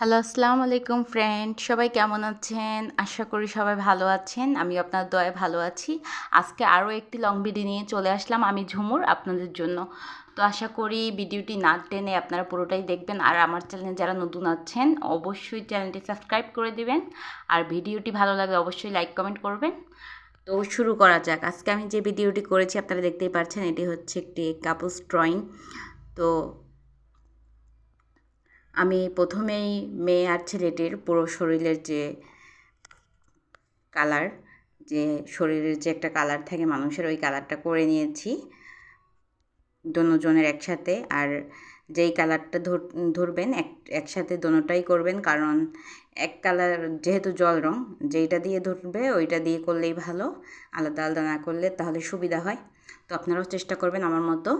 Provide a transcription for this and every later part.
Hello, আসসালামু আলাইকুম friend সবাই কেমন আছেন? আশা করি সবাই ভালো আছেন আমি আপনার দয়ে ভালো আছি। আজকে আরও একটি লং ভিডিও নিয়ে চলে আসলাম আমি ঝুমুর আপনাদের জন্য। তো আশা করি ভিডিওটি না টেনে আপনারা পুরোটাই দেখবেন, আর আমার চ্যানেলে যারা নতুন আছেন, অবশ্যই চ্যানেলটি সাবস্ক্রাইব করে দিবেন, আর ভিডিওটি ভালো লাগলে অবশ্যই লাইক কমেন্ট করবেন। তো শুরু করা যাক, আজকে আমি যে ভিডিওটি করেছি, আপনারা দেখতেই পাচ্ছেন এটি হচ্ছে একটি কাপলস ড্রয়িং তো আমি প্রথমেই মেয়ে আর ছেলেটির পুরো শরীরের যে কালার যে শরীরের যে একটা কালার থাকে, মানুষের ওই কালারটা করে নিয়েছি। দোনোজনের একসাথে, আর যেই কালারটা ধরবেন, এক, একসাথে দোনোটাই করবেন, কারণ এক কালার যেহেতু জল রং, যেইটা দিয়ে ধরবে, ওইটা দিয়ে করলেই ভালো, আলাদা আলাদা না করলে তাহলে সুবিধা হয়। তো আপনারাও চেষ্টা করবেন আমার মতো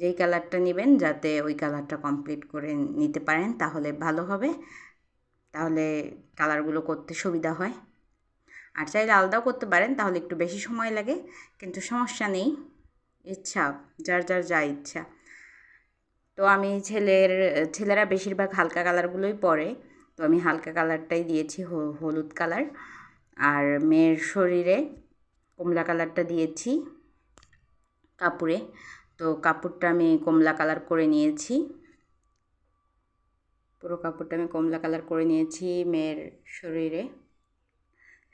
যেই কালারটা নেবেন যাতে ওই কালারটা কমপ্লিট করে নিতে পারেন, তাহলে ভালো হবে। তাহলে কালারগুলো করতে সুবিধা হয়। আর চাইলে আলাদাও করতে পারেন, তাহলে একটু বেশি সময় লাগে, কিন্তু সমস্যা নেই। ইচ্ছা, যার যার যা ইচ্ছা। তো আমি ছেলের, ছেলেরা বেশিরভাগ হালকা কালারগুলোই পরে। তো আমি হালকা কালারটাই দিয়েছি হলুদ কালার আর মেয়ের শরীরে কমলা কালারটা দিয়েছি, কাপড়ে। তো কাপড়টা আমি কমলা কালার করে নিয়েছি। পুরো কাপড়টা আমি কমলা কালার করে নিয়েছি মেয়ের শরীরে।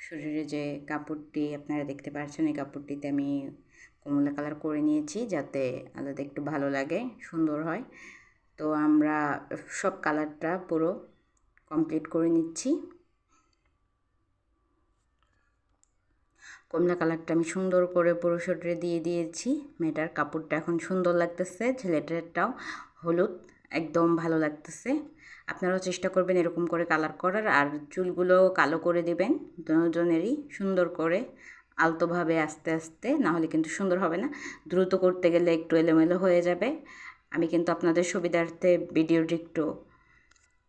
শরীরে যে কাপড়টি আপনারা দেখতে পাচ্ছেন, এই কাপড়টিতে আমি কমলা কালার করে নিয়েছি যাতে আলাদা একটু ভালো লাগে, সুন্দর হয়। তো আমরা সব কালারটা পুরো কমপ্লিট করে নিচ্ছি। কমলা কালারটা আমি সুন্দর করে পুরো শরীরে দিয়ে দিয়েছি। মেয়েটার কাপড়টা এখন সুন্দর লাগতেছে, ছেলেটারটাও হলুদ, একদম ভালো লাগতেছে। আপনারাও চেষ্টা করবেন এরকম করে কালার করার, আর চুলগুলো কালো করে দেবেন দুজনেরই সুন্দর করে, আলতোভাবে আস্তে আস্তে, নাহলে কিন্তু সুন্দর হবে না। দ্রুত করতে গেলে একটু এলোমেলো হয়ে যাবে। আমি কিন্তু আপনাদের সুবিধার্থে ভিডিওটি একটু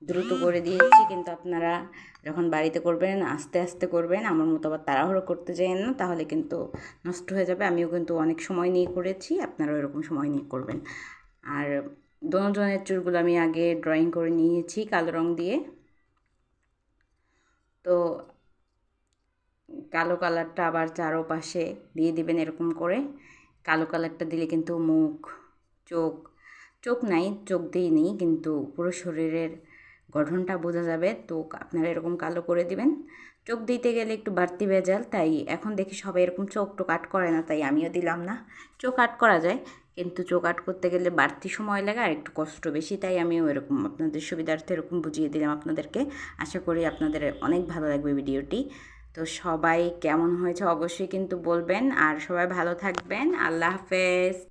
দ্রুত করে দিয়েছি, কিন্তু আপনারা যখন বাড়িতে করবেন, আস্তে আস্তে করবেন, আমার মতো আবার তাড়াহুড়ো করতে যাইয়েন না, তাহলে কিন্তু নষ্ট হয়ে যাবে। আমিও কিন্তু অনেক সময় নিয়ে করেছি, আপনারাও এরকম সময় নিয়ে করবেন। আর দোনোজনের চুলগুলো আমি আগে ড্রয়িং করে নিয়েছি, কালো রং দিয়ে। তো কালো কালারটা আবার চারোপাশে দিয়ে দিবেন এরকম করে। কালো কালারটা দিলে কিন্তু মুখ, চোখ চোখ নাই, চোখ দিইনি, কিন্তু পুরো শরীরের গঠনটা বোঝা যাবে। তো আপনারা এরকম কালো করে দিবেন। চোখ দিতে গেলে একটু বাড়তি ভেজাল, তাই এখন দেখি সবাই এরকম চোখ টোক আট করে না, তাই আমিও দিলাম না। চোখ আট করা যায়, কিন্তু চোখ আট করতে গেলে বাড়তি সময় লাগে আর একটু কষ্ট বেশি, তাই আমিও এরকম আপনাদের সুবিধার্থে এরকম বুঝিয়ে দিলাম আপনাদেরকে। আশা করি আপনাদের অনেক ভালো লাগবে ভিডিওটি। তো সবাই কেমন হয়েছে অবশ্যই কিন্তু বলবেন, আর সবাই ভালো থাকবেন। আল্লাহ হাফেজ।